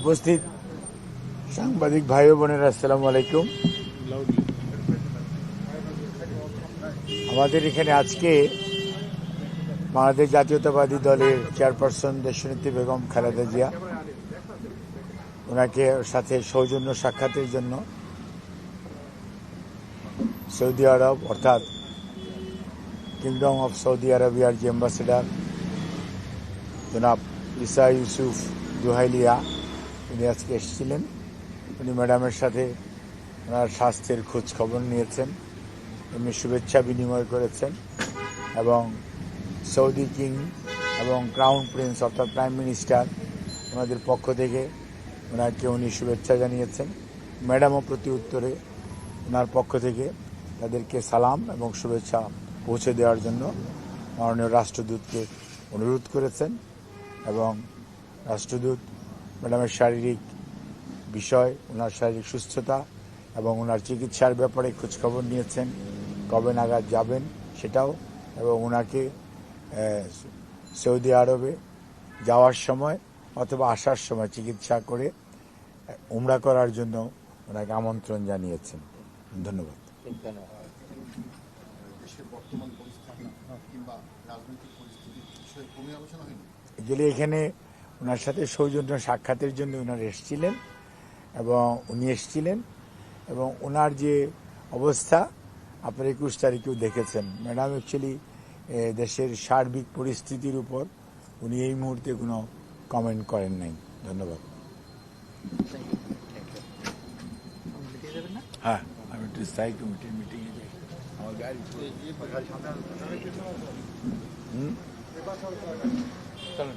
উপস্থিত সাংবাদিক ভাই বোনেরা, আসসালামু আলাইকুম। আমাদের এখানে আজকে বাংলাদেশ জাতীয়তাবাদী দলের চেয়ারপারসন দেশনেত্রী বেগম খালেদা জিয়া, ওনাকে সাথে সৌজন্য সাক্ষাতের জন্য সৌদি আরব, অর্থাৎ কিংডম অফ সৌদি আরবিয়ার যে অ্যাম্বাসেডার জনাব ইসা ইউসুফ দুহাইলিয়া উনি আজকে এসেছিলেন। উনি ম্যাডামের সাথে ওনার স্বাস্থ্যের খোঁজ খবর নিয়েছেন এমনি শুভেচ্ছা বিনিময় করেছেন এবং সৌদি কিং এবং ক্রাউন প্রিন্স অর্থাৎ প্রাইম মিনিস্টার ওনাদের পক্ষ থেকে ওনাকে উনি শুভেচ্ছা জানিয়েছেন। ম্যাডামও প্রতি উত্তরে ওনার পক্ষ থেকে তাদেরকে সালাম এবং শুভেচ্ছা পৌঁছে দেওয়ার জন্য মাননীয় রাষ্ট্রদূতকে অনুরোধ করেছেন। এবং রাষ্ট্রদূত, ম্যাডামের শারীরিক বিষয় ওনার শারীরিক সুস্থতা এবং ওনার চিকিৎসার ব্যাপারে খোঁজখবর নিয়েছেন, কবে নাগাদ যাবেন সেটাও এবং ওনাকে সৌদি আরবে যাওয়ার সময় অথবা আসার সময় চিকিৎসা করে উমরা করার জন্য ওনাকে আমন্ত্রণ জানিয়েছেন। ধন্যবাদ। বর্তমান পরিস্থিতি কিংবা রাজনৈতিক বিষয়ে আলোচনা হয়নি? গেলে এখানে ওনার সাথে সৌজন্য সাক্ষাতের জন্য ওনারা এসেছিলেন এবং উনি এসেছিলেন এবং ওনার যে অবস্থা, আপনার একুশ তারিখেও দেখেছেন। ম্যাডাম অ্যাকচুয়ালি দেশের সার্বিক পরিস্থিতির উপর উনি এই মুহূর্তে কোনো কমেন্ট করেন নাই। ধন্যবাদ। হ্যাঁ আমি একটু স্থায়ী কমিটির মিটিংয়ে যাই। আমার গাড়ি হুম? 算了